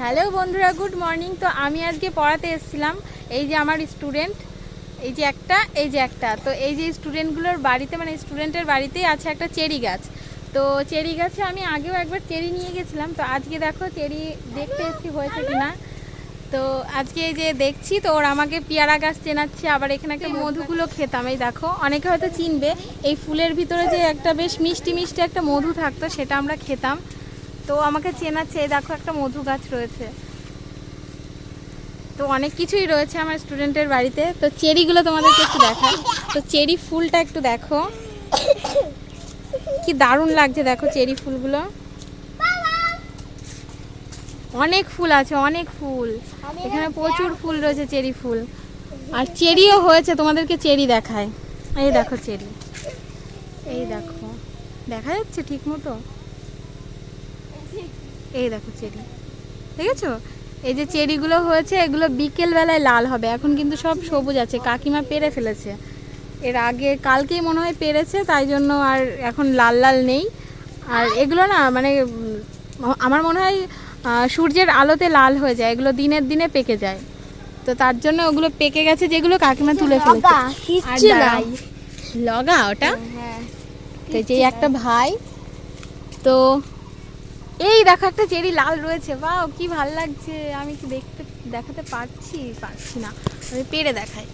Hello বন্ধুরা, good morning. তো আমি আজকে পড়াতে এসেছিলাম, এই যে আমার স্টুডেন্ট, এই যে একটা, এই যে একটা। তো এই যে স্টুডেন্টগুলোর বাড়িতে মানে স্টুডেন্টের বাড়িতেই আছে একটা চেরি গাছ। তো চেরি গাছে আমি আগেও একবার চেরি নিয়ে গেছিলাম, তো আজকে দেখো চেরি দেখতে এসেছি হয়েছে কিনা তো আজকে এই যে দেখছি, তো ওর আমাকে পেয়ারা গাছ চেনাচ্ছে, আবার এখানে একটা মধুগুলো খেতাম। এই দেখো, অনেকে হয়তো চিনবে, এই ফুলের ভিতরে যে একটা বেশ মিষ্টি মিষ্টি একটা মধু থাকতো, সেটা আমরা খেতাম। তো আমাকে চেনাচ্ছে দেখো একটা মধু গাছ রয়েছে। তো অনেক কিছুই রয়েছে আমার স্টুডেন্টের বাড়িতে। তো চেরিগুলো তোমাদেরকে একটু দেখাই তো চেরি ফুলটা একটু দেখো। কি দারুণ লাগছে দেখো চেরি ফুলগুলো। অনেক ফুল আছে, অনেক ফুল। এখানে প্রচুর ফুল রয়েছে চেরি ফুল। আর চেরিও হয়েছে, তোমাদেরকে চেরি দেখায়। এই দেখো চেরি। এই দেখো। দেখা যাচ্ছে ঠিক মতো? এই দেখো চেরি। দেখেছ? এই যে চেরিগুলো হয়েছে এগুলো বিকেল বেলায় লাল হবে। এখন কিন্তু সব সবুজ আছে। কাকিমা পেরে ফেলেছে। এর আগে কালকেই মনে হয় পেরেছে তাই জন্য আর এখন লাল লাল নেই। আর এগুলো না মানে আমার মনে হয় সূর্যের আলোতে লাল হয়ে যায়। এগুলো দিনের দিনে পেকে যায়। তো তার জন্য ওগুলো পেকে গেছে যেগুলো কাকিমা তুলে ফেলেছে। লগা ওটা? হ্যাঁ তো এই যে একটা ভাই তো এই দেখো একটা চেরি লাল রয়েছে। বাও কি ভালো লাগছে। আমি কি দেখতে, দেখাতে পারছি? পারছি না। আমি পেরে দেখাই।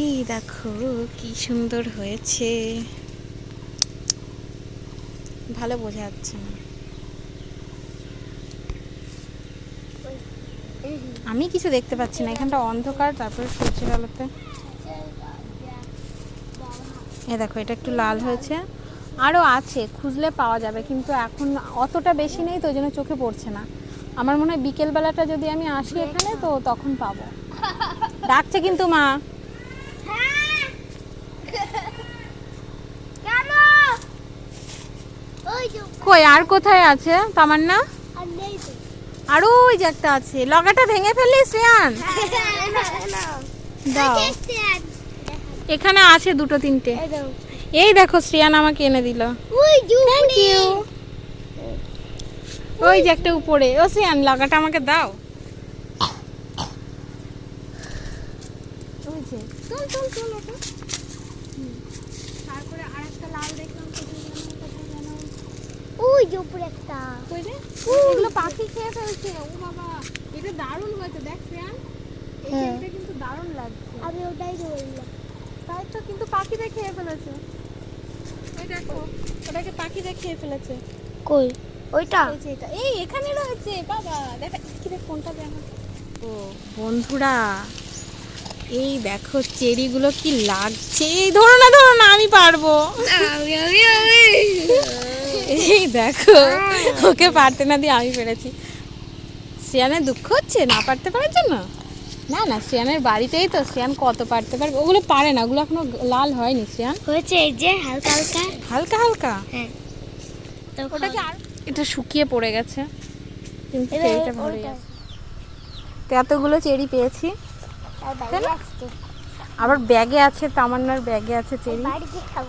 এই দেখো, কি সুন্দর হয়েছে। ভালো বোঝা যাচ্ছে না। আমি কিছু দেখতে পাচ্ছি না। এখানটা অন্ধকার, তারপরে সূর্যের আলোতে। এ দেখো, এটা একটু লাল হয়েছে। আরও আছে খুঁজলে পাওয়া যাবে কিন্তু এখন অতটা বেশি নেই তো ওই জন্য চোখে পড়ছে না। আমার মনে হয় বিকেলবেলাটা যদি আমি আসি এখানে তো তখন পাবো। ডাকছে কিন্তু মা। কেন? কই আর কোথায় আছে? তামান্না? না আর ওই যে একটা আছে। লগাটা ভেঙে ফেললি শ্রেয়ান? দাও। এখানে আছে দুটো তিনটে। এই দেখো শ্রেয়ান আমাকে এনে দিল। ওই থ্যাংক ইউ ওই যে একটা উপরে। ও শ্রেয়ান লাগাটা আমাকে দাও। তারপরে আরেকটা লাল দেখলাম ওই যে উপরে একটা? এগুলো পাখি খেয়ে ফেলছে। ও বাবা এটা দারুণ হয়েছে। দেখ শ্রেয়ান এই হ্যাঁ। কিন্তু দারুণ লাগছে। আমি ওটাই বললাম তাই তো কিন্তু পাখিতে খেয়ে ফেলেছে। এই দেখো ওটাকে পাখিতে খেয়ে ফেলেছে। কই? ওইটা? এই যে এটা। এই এখানে রয়েছে বাবা। দেখা কি রে ফোনটা দেন ও বন্ধুরা এই দেখো চেরিগুলো কি লাগছে। এই ধরো না ধরো না আমি পারব। এই দেখো ওকে পারতে না দিয়ে আমি পেরেছি। শ্রেয়ানের দুঃখ হচ্ছে না পারতে পারার জন্য? না না শ্রেয়ানের বাড়িতেই তো শ্রেয়ান কত পারতে পারবে? ওগুলো পারে না ওগুলো এখনও লাল হয়নি শ্রেয়ান হয়েছে এই যে হালকা হালকা। হালকা হালকা? হ্যাঁ। তো ওটা আর এটা শুকিয়ে পড়ে গেছে। কিন্তু চেরিটা ভালোই ওইটা। তো এতগুলো চেরি পেয়েছি। আবার ব্যাগে আছে তামান্নার ব্যাগে আছে চেরি। বাড়িতে খাব।